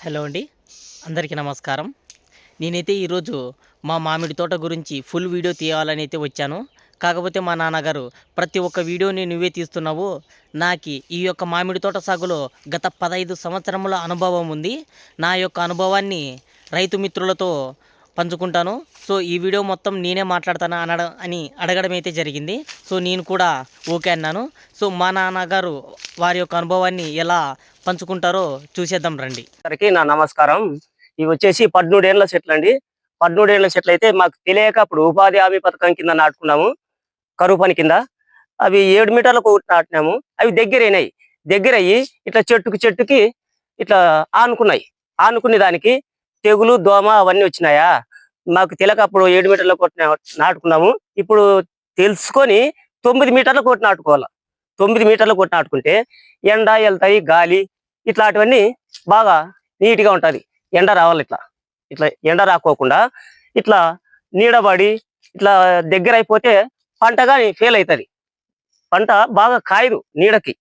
Hello అండి. అందరికీ నమస్కారం. నేనైతే ఈరోజు మా మామిడి తోట గురించి ఫుల్ వీడియో తీయాలని అయితే వచ్చాను. కాకపోతే మా నాన్నగారు ప్రతి ఒక్క వీడియోని నువ్వే తీస్తున్నావు. నాకు ఈ యొక్క మామిడి తోట సాగులో గత పదహైదు సంవత్సరముల అనుభవం ఉంది. నా యొక్క అనుభవాన్ని రైతు మిత్రులతో పంచుకుంటాను. సో ఈ వీడియో మొత్తం నేనే మాట్లాడతాను అనడ అని అడగడం అయితే జరిగింది. సో నేను కూడా ఓకే అన్నాను. సో మా నాన్నగారు వారి యొక్క అనుభవాన్ని ఎలా పంచుకుంటారో చూసేద్దాం రండి. సరికి నా నమస్కారం. ఇవి వచ్చేసి పద్మూడేళ్ళ చెట్లు అండి. పద్మూడేళ్ళ చెట్లు అయితే మాకు తెలియక అప్పుడు ఉపాధి హామీ పథకం కింద నాటుకున్నాము. కరువు పని కింద. అవి ఏడు మీటర్లకు నాటినాము. అవి దగ్గరైనాయి. దగ్గరయ్యి ఇట్లా చెట్టుకి చెట్టుకి ఇట్లా ఆనుకున్నాయి. ఆనుకునే దానికి తెగులు దోమ అవన్నీ వచ్చినాయా? మాకు తెలియక అప్పుడు ఏడు మీటర్ల కొట్టిన నాటుకున్నాము. ఇప్పుడు తెలుసుకొని తొమ్మిది మీటర్ల కొట్టి నాటుకోవాలి. తొమ్మిది మీటర్ల కొట్టి నాటుకుంటే ఎండ వెళ్తాయి గాలి ఇట్లాంటివన్నీ బాగా నీట్గా ఉంటుంది. ఎండ రావాలి ఇట్లా. ఇట్లా ఎండ రాకోకుండా ఇట్లా నీడబడి ఇట్లా దగ్గర అయిపోతే పంట కానీ ఫెయిల్ అవుతుంది పంట బాగా కాయదు నీడకి.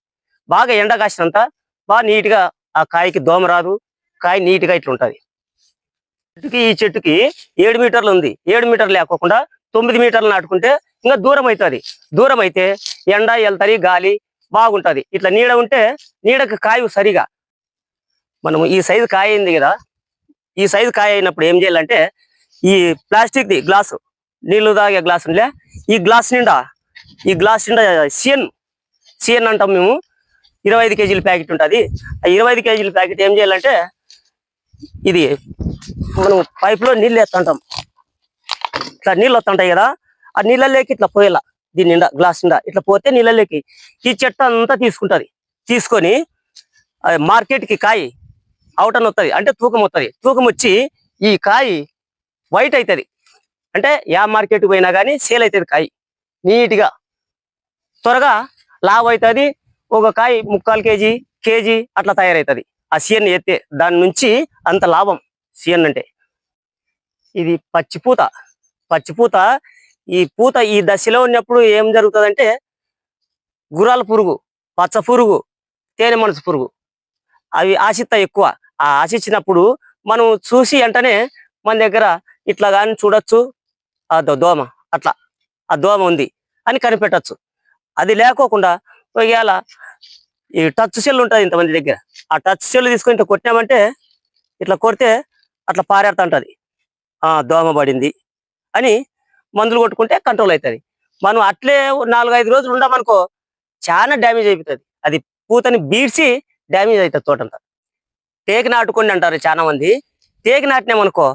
బాగా ఎండ కాసినంత బాగా నీట్గా ఆ కాయకి దోమ రాదు. కాయ నీట్గా ఇట్లా ఉంటది చెట్టుకి ఈ చెట్టుకి ఏడు మీటర్లు ఉంది. ఏడు మీటర్లు లేకోకుండా తొమ్మిది మీటర్లు నాటుకుంటే ఇంకా దూరం అవుతుంది దూరం అయితే ఎండ వెళ్తాయి గాలి బాగుంటది. ఇట్లా నీడ ఉంటే నీడకి కాయు సరిగా. మనం ఈ సైజు కాయ అయింది కదా. ఈ సైజు కాయ అయినప్పుడు ఏం చేయాలంటే ఈ ప్లాస్టిక్ ది గ్లాసు నీళ్ళు తాగే గ్లాస్ ఉండే ఈ గ్లాస్ నిండా ఈ గ్లాస్ నిండా సిఎన్ సిఎన్ అంటాం మేము. ఇరవై ఐదు కేజీల ప్యాకెట్ ఉంటుంది. ఆ ఇరవై ఐదు కేజీల ప్యాకెట్ ఏం చేయాలంటే ఇది మనం పైప్లో నీళ్ళు వేస్తుంటాం. ఇట్లా నీళ్ళు వస్తుంటాయి కదా ఆ నీళ్ళలోకి ఇట్లా పోయేలా దీని నిండా గ్లాస్ నిండా ఇట్లా పోతే నీళ్ళలోకి ఈ చెట్టు అంతా తీసుకుంటది. తీసుకొని మార్కెట్కి కాయ అవుటన్ వస్తుంది అంటే తూకం వస్తుంది తూకం వచ్చి ఈ కాయ వైట్ అవుతుంది అంటే యా మార్కెట్ పోయినా కానీ సేల్ అవుతుంది కాయ. నీట్గా త్వరగా లావ్ అవుతుంది ఒక కాయ ముక్కాలు కేజీ కేజీ అట్లా తయారవుతుంది ఆ సీఎన్ ఎత్తే దాని నుంచి అంత లాభం సీఎన్ అంటే. ఇది పచ్చిపూత పచ్చిపూత ఈ పూత ఈ దశలో ఉన్నప్పుడు ఏం జరుగుతుందంటే గుర్రాల పురుగు పచ్చ పురుగు తేనె మనసు పురుగు. అవి ఆశిత ఎక్కువ. ఆ ఆశించినప్పుడు మనం చూసి వెంటనే మన దగ్గర ఇట్లా కానీ చూడొచ్చు. ఆ దోమ అట్లా. ఆ దోమ ఉంది అని కనిపెట్టచ్చు. అది లేకోకుండా ఒకవేళ ఈ టచ్ సెల్ ఉంటుంది ఇంతమంది దగ్గర. ఆ టచ్ సెల్ తీసుకొని ఇట్లా కొట్టినామంటే ఇట్లా కొడితే అట్లా పారేడుతుంటది ఆ దోమ పడింది అని మందులు కొట్టుకుంటే కంట్రోల్ అవుతుంది మనం అట్లే నాలుగైదు రోజులు ఉండమనుకో చాలా డ్యామేజ్ అయిపోతుంది. అది పూతని బీడ్చి డ్యామేజ్ అవుతుంది తోటంతా టేకి నాటుకోండి అంటారు చాలా మంది. టేకి నాటినామనుకో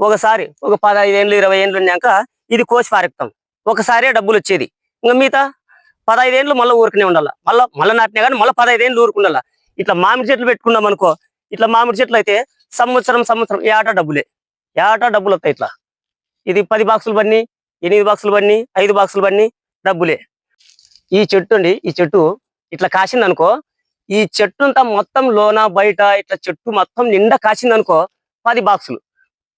ఒకసారి ఒక పదహైదు ఏళ్ళు ఇరవై ఏళ్ళు ఉన్నాక ఇది కోసి పారెక్తాం ఒకసారే డబ్బులు వచ్చేది. ఇంకా మిగతా పదహైదేళ్ళు మళ్ళీ ఊరుకునే ఉండాలి? మళ్ళీ మళ్ళీ నాటినా కానీ మళ్ళీ పదహైదేళ్ళు ఊరుకుండాల? ఇట్లా మామిడి చెట్లు పెట్టుకున్నాం అనుకో ఇట్లా మామిడి చెట్లు అయితే సంవత్సరం సంవత్సరం ఏటా డబ్బులే. ఏటా డబ్బులు వస్తాయి ఇట్లా? ఇది పది బాక్సులు బన్ని ఎనిమిది బాక్సులు పడి ఐదు బాక్సులు బన్ని డబ్బులే. ఈ చెట్టు అండి ఈ చెట్టు ఇట్లా కాసింది అనుకో ఈ చెట్టు అంతా మొత్తం లోన బయట ఇట్లా చెట్టు మొత్తం నిండా కాసింది అనుకో పది బాక్సులు.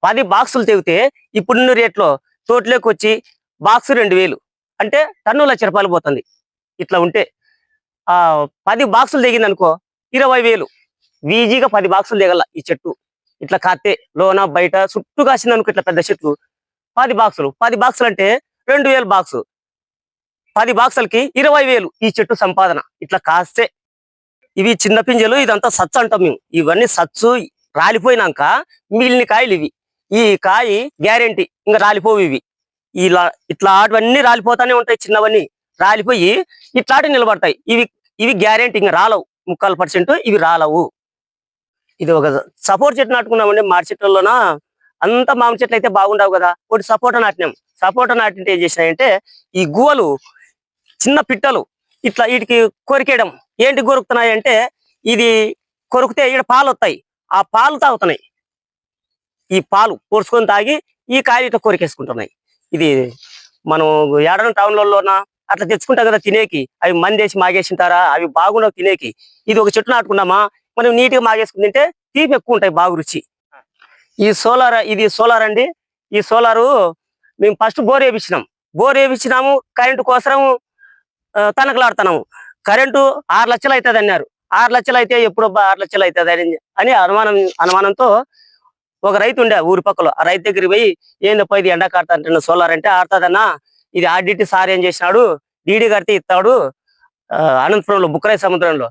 పది బాక్సులు తెగితే ఇప్పుడున్న రేట్లో తోటలోకి వచ్చి బాక్స్ రెండు వేలు. అంటే టన్ను లక్ష రూపాయలు పోతుంది. ఇట్లా ఉంటే ఆ పది బాక్సులు దిగింది అనుకో ఇరవై వేలు. వీజీగా పది బాక్సులు దిగల ఈ చెట్టు. ఇట్లా కాస్తే లోన బయట చుట్టూ కాసింది అనుకో ఇట్లా పెద్ద చెట్లు. పది బాక్సులు. పది బాక్సులు అంటే రెండు వేలు బాక్సు. పది బాక్సులకి ఇరవై వేలు ఈ చెట్టు సంపాదన. ఇట్లా కాస్తే ఇవి చిన్న పింజలు ఇదంతా సచ్చు అంటాం మేము. ఇవన్నీ సచ్చు రాలిపోయినాక మిగిలిన కాయలు ఇవి. ఈ కాయ గ్యారెంటీ. ఇంకా రాలిపోవు ఇవి. ఇలా ఇట్లా ఆటవన్నీ రాలిపోతానే ఉంటాయి చిన్నవన్నీ. రాలిపోయి ఇట్లాంటి నిలబడతాయి. ఇవి ఇవి గ్యారెంటీ ఇంకా రాలవు. ముక్కాలు పర్సెంట్ ఇవి రాలవు. ఇది ఒక సపోర్ట్ చెట్టు నాటుకున్నామండి. మాడి చెట్లలోన? అంత మామిడి చెట్లు అయితే బాగుండవు కదా. ఒకటి సపోటా నాటినాం. సపోటా నాటింటే ఏం చేసినాయంటే ఈ గువ్వలు చిన్న పిట్టలు ఇట్లా వీటికి కొరికేయడం. ఏంటి కొరుకుతున్నాయి అంటే ఇది కొరికితే ఈడ పాలు వస్తాయి ఆ పాలు తాగుతున్నాయి. ఈ పాలు పోసుకొని తాగి ఈ కాయలు ఇట్లా కొరికేసుకుంటున్నాయి. ఇది మనం ఏడన టౌన్లలోనా అట్లా తెచ్చుకుంటాం కదా తినేకి. అవి మందేసి మాగేసింటారా? అవి బాగుండవు తినేకి. ఇది ఒక చెట్టు నాటుకున్నామా మనం నీట్గా మాగేసుకుని తింటే తీపి ఎక్కువ ఉంటాయి బాగు రుచి. ఈ సోలార్ ఇది సోలార్ అండి. ఈ సోలారు మేము ఫస్ట్ బోర్ వేపించినాం. బోర్ వేపించినాము కరెంటు కోసం తనకలాడుతున్నాము. కరెంటు ఆరు లక్షలు అవుతుంది అన్నారు. ఆరు లక్షలు అయితే ఎప్పుడు ఆరు లక్షలు అవుతుంది అని అని అనుమానం అనుమానంతో ఒక రైతు ఉండే ఊరి పక్కలో. ఆ రైతు దగ్గరికి పోయి ఏందప్ప ఇది ఎండ కడతా సోలార్ అంటే ఆడుతుందన్నా ఇది ఆర్డిటి సార్ ఏం చేసినాడు? డీడీ కడితే ఇస్తాడు. ఆ, అనంతపురంలో బుక్కరాయ సముద్రంలో.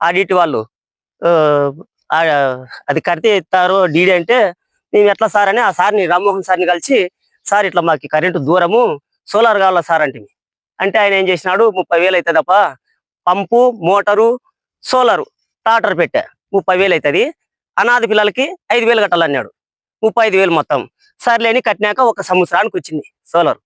ఆడిటి వాళ్ళు ఆ, అది కడితే ఇస్తారు. డీడీ అంటే మేము ఎట్లా సార్ అని ఆ సార్ని రామ్మోహన్ సార్ని కలిసి సార్ ఇట్లా మాకు కరెంటు దూరము సోలార్ కావాలా సార్ అంటే అంటే ఆయన ఏం చేసినాడు? ముప్పై వేలు అవుతుందప్ప పంపు మోటారు సోలారు టాటర్ పెట్టా. ముప్పై వేలు అవుతుంది అనాథ పిల్లలకి ఐదు వేలు కట్టాలన్నాడు. ముప్పై ఐదు వేలు మొత్తం. సర్లేని కట్టినాక ఒక సంవత్సరానికి వచ్చింది సోలార్.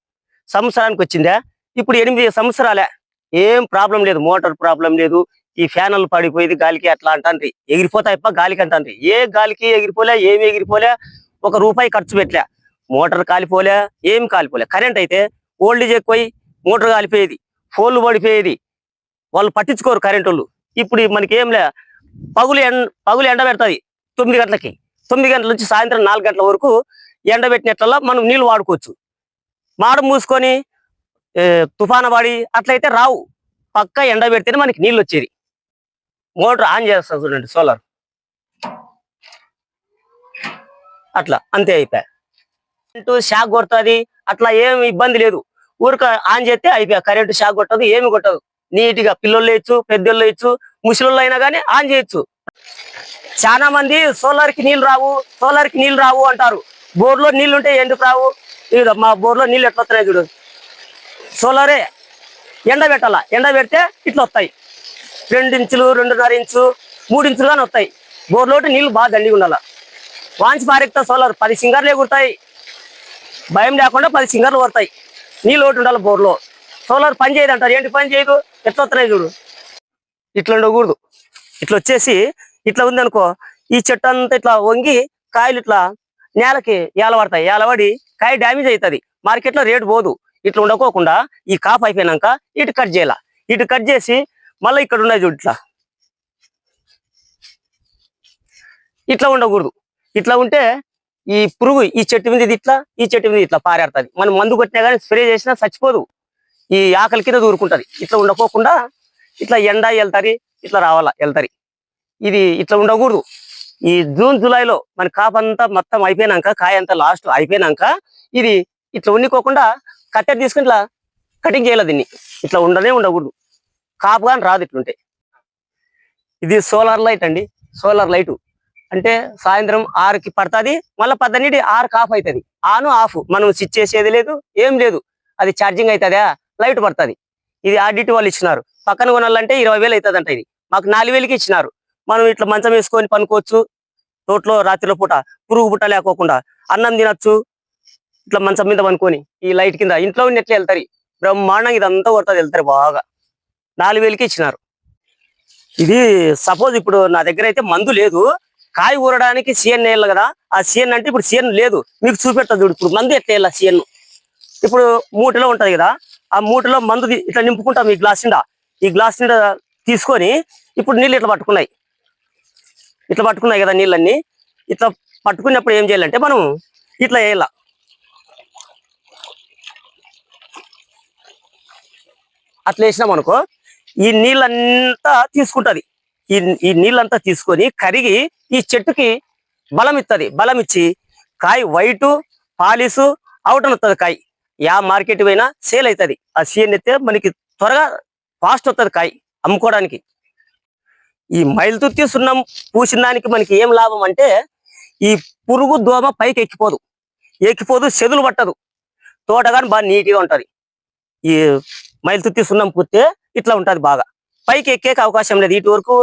సంవత్సరానికి వచ్చిందా ఇప్పుడు ఎనిమిది సంవత్సరాలే. ఏం ప్రాబ్లం లేదు మోటార్ ప్రాబ్లం లేదు ఈ ఫ్యానల్ పడిపోయింది గాలికి అట్లా అంటాంది ఎగిరిపోతాయి గాలికి అంటాండ్రి. ఏ గాలికి ఎగిరిపోలే ఏమి ఎగిరిపోలే ఒక రూపాయి ఖర్చు పెట్టలే. మోటార్ కాలిపోలే ఏం కాలిపోలే. కరెంట్ అయితే ఓల్డేజ్ ఎక్కువై మోటార్ కాలిపోయేది ఫోన్లు పడిపోయేది. వాళ్ళు పట్టించుకోరు కరెంట్ వాళ్ళు ఇప్పుడు మనకి ఏం లే పగులు ఎండ పగులు ఎండ పెడుతుంది తొమ్మిది గంటలకి. తొమ్మిది గంటల నుంచి సాయంత్రం నాలుగు గంటల వరకు ఎండ పెట్టినట్ల మనం నీళ్ళు వాడుకోవచ్చు. మాడు మూసుకొని ఏ, తుఫాన పడి అట్లయితే రావు. పక్క ఎండ పెడితేనే మనకి నీళ్ళు వచ్చేది మోటార్ ఆన్ చేస్తాం చూడండి సోలార్. అట్లా అంతే అయిపోయా కరెంటు షాక్ కొడుతుంది అట్లా ఏమి ఇబ్బంది లేదు. ఊరిక ఆన్ చేస్తే అయిపోయా కరెంటు షాక్ కొట్టదు ఏమి కొట్టదు. నీట్గా పిల్లలు వేయచ్చు పెద్దోళ్ళు వేయచ్చు ముసలిళ్ళు అయినా కానీ ఆన్ చేయొచ్చు. చాలా మంది సోలార్కి నీళ్ళు రావు సోలార్కి నీళ్ళు రావు అంటారు. బోర్లో నీళ్ళు ఉంటే ఎందుకు రావు? ఇదిగో మా బోర్లో నీళ్ళు ఎట్లా వస్తున్నాయి చూడు. సోలారే ఎండ పెట్టాలా? ఎండ పెడితే ఇట్లా వస్తాయి. రెండు ఇంచులు రెండున్నర ఇంచు మూడు ఇంచులు కానీ వస్తాయి బోర్లోటి నీళ్ళు బాగా దండిగా ఉండాలి? వాంచి పారెక్తా సోలార్. పది సింగర్లే కుడతాయి. భయం లేకుండా పది సింగర్లు పడతాయి నీళ్ళు ఒకటి ఉండాలి బోర్లో. సోలార్ పని చేయదు అంటారు. ఏంటి పని చేయదు? ఎట్లా వస్తున్నాయి చూడు. ఇట్లా ఉండకూడదు. ఇట్లా వచ్చేసి ఇట్లా ఉంది అనుకో ఈ చెట్టు అంతా ఇట్లా వంగి కాయలు ఇట్లా నేలకి ఏలబడతాయి. ఏలబడి కాయ డ్యామేజ్ అవుతుంది మార్కెట్లో రేటు పోదు. ఇట్లా ఉండకోకుండా ఈ కాపు అయిపోయినాక ఇటు కట్ చేయాల. ఇటు కట్ చేసి మళ్ళీ ఇక్కడ ఉన్నది చూడు ఇట్లా. ఇట్లా ఉండకూడదు. ఇట్లా ఉంటే ఈ పురుగు ఈ చెట్టు మీద ఇది ఇట్లా ఈ చెట్టు మీద ఇట్లా పారేడుతుంది మనం మందు కొట్టినా కానీ స్ప్రే చేసినా చచ్చిపోదు. ఈ ఆకలి కింద దూరుకుంటది. ఇట్లా ఉండకోకుండా ఇట్లా ఎండ వెళ్తారి ఇట్లా రావాలా వెళ్తారి ఇది ఇట్లా ఉండకూడదు. ఈ జూన్ జూలైలో మన కాపు అంతా మొత్తం అయిపోయినాక కాయ అంతా లాస్ట్ అయిపోయినాక ఇది ఇట్లా ఉండిపోకుండా కట్టెట్ తీసుకుని ఇట్లా కటింగ్ చేయాలి దీన్ని. ఇట్లా ఉండనే ఉండకూడదు. కాపు కానీ రాదు ఇట్లుంటే. ఇది సోలార్ లైట్ అండి. సోలార్ లైట్ అంటే సాయంత్రం ఆరుకి పడుతుంది మళ్ళీ పద్దెనిమిది ఆరు ఆఫ్ అవుతుంది ఆను ఆఫ్. మనం స్విచ్ చేసేది లేదు ఏం లేదు. అది ఛార్జింగ్ అవుతుందా లైట్ పడుతుంది. ఇది ఆడిట్ వాళ్ళు ఇచ్చినారు. పక్కన కొనాలంటే ఇరవై వేలు అవుతుంది ఇది. మాకు నాలుగు వేలకి ఇచ్చినారు. మనం ఇట్లా మంచం వేసుకొని పనుకోవచ్చు. తోటలో రాత్రిలో పూట పురుగు పుట్ట లేకోకుండా అన్నం తినొచ్చు. ఇట్లా మంచం మీద పనుకొని ఈ లైట్ కింద ఇంట్లో ఉన్నట్లు వెళ్తారు? బ్రహ్మాండంగా ఇదంతా కొడుతుంది వెళ్తారు బాగా. నాలుగు వేలకి ఇచ్చినారు. ఇది సపోజ్ ఇప్పుడు నా దగ్గర అయితే మందు లేదు. కాయ ఊరడానికి సీఎన్ వేయాలి కదా. ఆ సీఎన్ అంటే ఇప్పుడు సీఎన్ లేదు. మీకు చూపెడతా చూడు. ఇప్పుడు మందు ఎట్లా వేయాలి సీఎన్? ఇప్పుడు మూటలో ఉంటది కదా. ఆ మూటలో మందు ఇట్లా నింపుకుంటాం ఈ గ్లాస్ నిండా. ఈ గ్లాస్ నిండా తీసుకొని ఇప్పుడు నీళ్ళు ఇట్లా పట్టుకున్నాయి. ఇట్లా పట్టుకున్నాయి కదా నీళ్ళన్నీ. ఇట్లా పట్టుకున్నప్పుడు ఏం చేయాలంటే మనం ఇట్లా వేయాల అట్లా వేసినాం అనుకో ఈ నీళ్ళంతా తీసుకుంటది. ఈ ఈ నీళ్ళంతా తీసుకొని కరిగి ఈ చెట్టుకి బలం ఇస్తుంది బలం ఇచ్చి కాయ వైటు పాలిసు అవుటన్ వస్తుంది కాయ. యా మార్కెట్ పోయినా సేల్ అవుతుంది. ఆ సీఎన్ అయితే మనకి త్వరగా ఫాస్ట్ వస్తుంది కాయ అమ్ముకోవడానికి. ఈ మైలుతుత్తి సున్నం పూసిన దానికి మనకి ఏం లాభం అంటే ఈ పురుగు దోమ పైకి ఎక్కిపోదు. ఎక్కిపోదు చెదులు పట్టదు. తోట కానీ బాగా నీట్గా ఉంటది. ఈ మైలుతుత్తి సున్నం పూస్తే ఇట్లా ఉంటుంది బాగా. పైకి ఎక్కేకి అవకాశం లేదు. ఇటు వరకు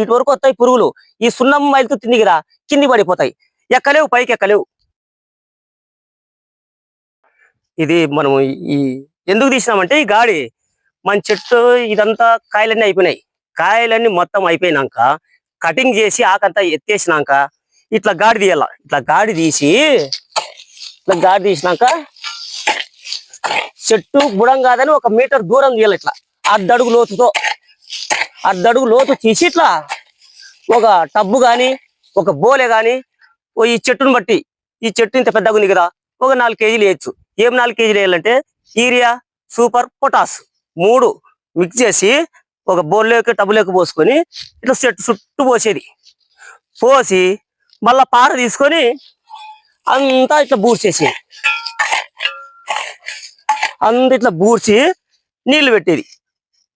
ఇటు వరకు వస్తాయి పురుగులు. ఈ సున్నం మైలుతుత్తి కదా కింది పడిపోతాయి. ఎక్కలేవు పైకి ఎక్కలేవు. ఇది మనము ఈ ఎందుకు తీసినామంటే ఈ గాడి. మన చెట్టు ఇదంతా కాయలన్నీ అయిపోయినాయి. కాయలన్నీ మొత్తం అయిపోయినాక కటింగ్ చేసి ఆకంతా ఎత్తేసినాక ఇట్లా గాడి తీయాల. ఇట్లా గాడి తీసి ఇట్లా గాడి తీసినాక చెట్టు బుడం కాదని ఒక మీటర్ దూరం తీయాలి ఇట్లా. అర్ధడుగు లోతుతో అర్ధడుగు లోతు తీసి ఇట్లా ఒక టబ్బు గాని ఒక బోలే గాని ఓ ఈ చెట్టును బట్టి ఈ చెట్టు ఇంత పెద్దగా ఉంది కదా ఒక నాలుగు కేజీలు వేయచ్చు. ఏం నాలుగు కేజీలు వేయాలంటే యూరియా సూపర్ పొటాస్ మూడు మిక్స్ చేసి ఒక బోర్లోకి టబ్బులోకి పోసుకొని ఇట్లా చెట్టు చుట్టూ పోసేది. పోసి మళ్ళా పార తీసుకొని అంతా ఇట్లా బూడ్చేసి అంత ఇట్లా బూడ్చి నీళ్ళు పెట్టేది.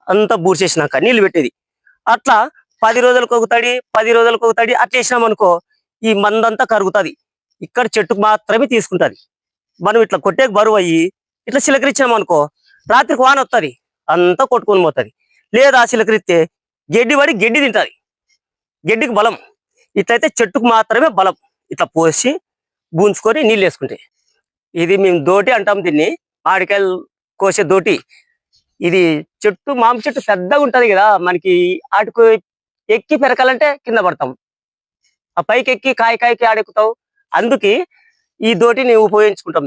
అంతా బూడ్చేసినాక నీళ్ళు పెట్టేది. అట్లా పది రోజులకు ఒక తడి పది రోజులకు ఒక తడి అట్లా వేసినామనుకో ఈ మందంతా కరుగుతుంది. ఇక్కడ చెట్టుకు మాత్రమే తీసుకుంటది. మనం ఇట్లా కొట్టే బరువు అయ్యి ఇట్లా చిలకరించాం రాత్రికి వాన వస్తుంది అంతా కొట్టుకొని పోతుంది. లేదా చిలకరిస్తే గడ్డి పడి గడ్డి తింటది. గడ్డికి బలం. ఇట్లయితే చెట్టుకు మాత్రమే బలం. ఇట్లా పోసి బూంచుకొని నీళ్ళు వేసుకుంటే. ఇది మేము దోటి అంటాం దీన్ని. మామిడికాయలు కోసే దోటి. ఇది చెట్టు మామిడి చెట్టు పెద్దగా ఉంటది కదా. మనకి ఆటికి ఎక్కి పెరకాలంటే కింద పడతాం. ఆ పైకి ఎక్కి కాయ కాయకి ఆడెక్కుతావు. అందుకే ఈ దోటిని ఉపయోగించుకుంటాం.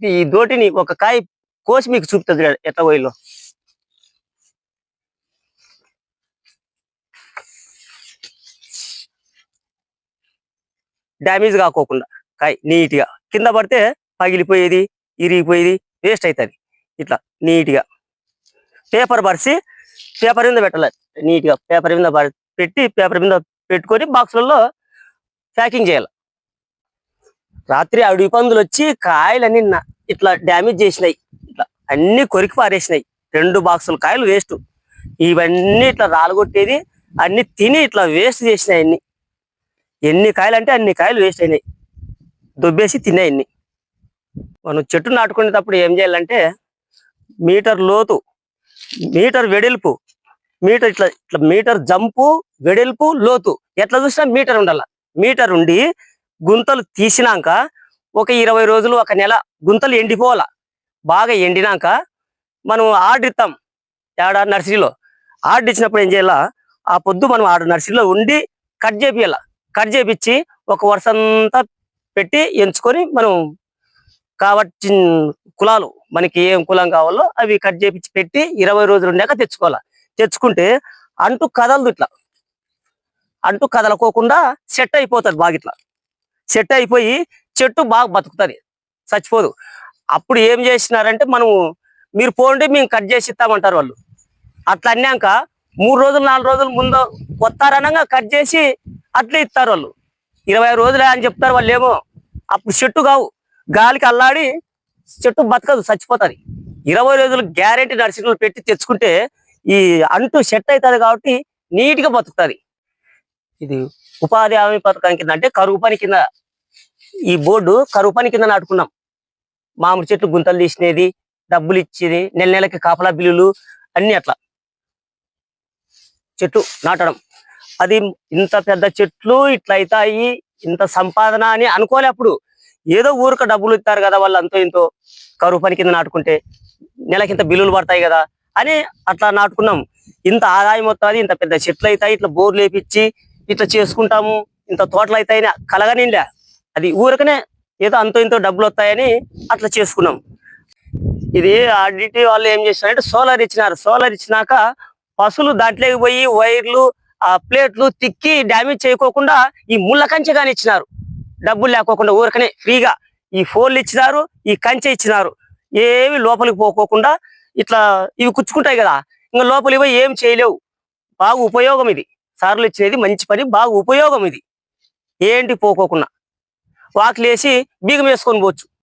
ఈ దోటిని ఒక కాయ కోసి మీకు చూపుతుంది ఎట్లా పోయిలో. డ్యామేజ్ కాకోకుండా కాయ నీట్గా కింద పడితే పగిలిపోయేది ఇరిగిపోయేది వేస్ట్ అవుతుంది ఇట్లా నీట్గా పేపర్ పరిచి పేపర్ మీద పెట్టాలి. నీట్గా పేపర్ మీద పెట్టి పేపర్ మీద పెట్టుకొని బాక్సులలో ప్యాకింగ్ చేయాలి. రాత్రి అడవి పందులు వచ్చి కాయలన్నీ ఇట్లా డ్యామేజ్ చేసినాయి. ఇట్లా అన్ని కొరికి పారేసినాయి. రెండు బాక్సుల కాయలు వేస్ట్. ఇవన్నీ ఇట్లా రాలగొట్టేది అన్ని తిని ఇట్లా వేస్ట్ చేసినాయి అన్ని. ఎన్ని కాయలు అంటే అన్ని కాయలు వేస్ట్ అయినాయి. దుబ్బేసి తిన్నాయి అన్ని మనం చెట్టు నాటుకునేటప్పుడు ఏం చేయాలంటే మీటర్ లోతు మీటర్ వెడల్పు మీటర్ ఇట్లా ఇట్లా మీటర్ జంపు వెడల్పు లోతు ఎట్లా చూసినా మీటర్ ఉండాల. మీటర్ ఉండి గుంతలు తీసినాక ఒక ఇరవై రోజులు ఒక నెల గుంతలు ఎండిపోవాల. బాగా ఎండినాక మనం ఆర్డర్ ఇస్తాం నర్సరీలో. ఆర్డర్ ఇచ్చినప్పుడు ఏం చేయాల? ఆ పొద్దు మనం ఆడ నర్సరీలో ఉండి కట్ చేపియాల. కట్ చేపించి ఒక వరుస అంతా పెట్టి ఎంచుకొని మనం కాబట్టి కులాలు మనకి ఏం కులం కావాలో అవి కట్ చేపించి పెట్టి ఇరవై రోజులు ఉండాక తెచ్చుకోవాలి. తెచ్చుకుంటే అంటూ కదలదు ఇట్లా. అంటూ కదలకోకుండా సెట్ అయిపోతుంది బాగా ఇట్లా. సెట్ అయిపోయి చెట్టు బాగా బతుకుతుంది. చచ్చిపోదు. అప్పుడు ఏం చేసినారంటే మనము మీరు పోండి మేము కట్ చేసి ఇస్తామంటారు వాళ్ళు. అట్లా అన్నాక మూడు రోజులు నాలుగు రోజులు ముందు వస్తారనగా కట్ చేసి అట్లే ఇస్తారు వాళ్ళు. ఇరవై రోజులే అని చెప్తారు వాళ్ళు ఏమో. అప్పుడు చెట్టు కావు. గాలికి అల్లాడి చెట్టు బతకదు చచ్చిపోతుంది. ఇరవై రోజులు గ్యారెంటీ నర్సింగ్లు పెట్టి తెచ్చుకుంటే ఈ అంటు సెట్ అవుతుంది కాబట్టి నీట్గా బతుకుతుంది. ఇది ఉపాధి హామీ పథకం కింద అంటే కరువు పని కింద. ఈ బోర్డు కరువు పని కింద నాటుకున్నాం. మామిడి చెట్లు గుంతలు తీసినది డబ్బులు ఇచ్చేది నెల నెలకి కాపలా బిల్లులు అన్ని అట్లా. చెట్టు నాటడం. అది ఇంత పెద్ద చెట్లు ఇట్లా అవుతాయి ఇంత సంపాదన అని అనుకోలే అప్పుడు. ఏదో ఊరిక డబ్బులు ఇస్తారు కదా వాళ్ళు అంతో ఇంతో కరువు పని కింద నాటుకుంటే నెలకింత బిల్లులు పడతాయి కదా అని అట్లా నాటుకున్నాం. ఇంత ఆదాయం వస్తుంది ఇంత పెద్ద చెట్లు అవుతాయి ఇట్లా బోర్లు వేపించి ఇట్లా చేసుకుంటాము ఇంత తోటలు అవుతాయని కలగనిండా. అది ఊరికనే ఏదో అంతో ఇంతో డబ్బులు వస్తాయని అట్లా చేసుకున్నాం. ఇది ఆడిటి వాళ్ళు ఏం చేసినారంటే సోలార్ ఇచ్చినారు. సోలార్ ఇచ్చినాక పసులు దాంట్లోకి పోయి వైర్లు ఆ ప్లేట్లు తిక్కి డ్యామేజ్ చేయకోకుండా ఈ ముళ్ళ కంచె కానీ ఇచ్చినారు. డబ్బులు లేకోకుండా ఊరికనే ఫ్రీగా ఈ ఫోన్లు ఇచ్చినారు ఈ కంచె ఇచ్చినారు. ఏవి లోపలికి పోకోకుండా ఇట్లా ఇవి కుచ్చుకుంటాయి కదా ఇంకా లోపలికి పోయి ఏం చేయలేవు. బాగా ఉపయోగం ఇది. సార్లు ఇచ్చినది మంచి పని బాగా ఉపయోగం ఇది. ఏంటి పోకోకుండా? వాకిలేసి బీగం వేసుకొని పోవచ్చు.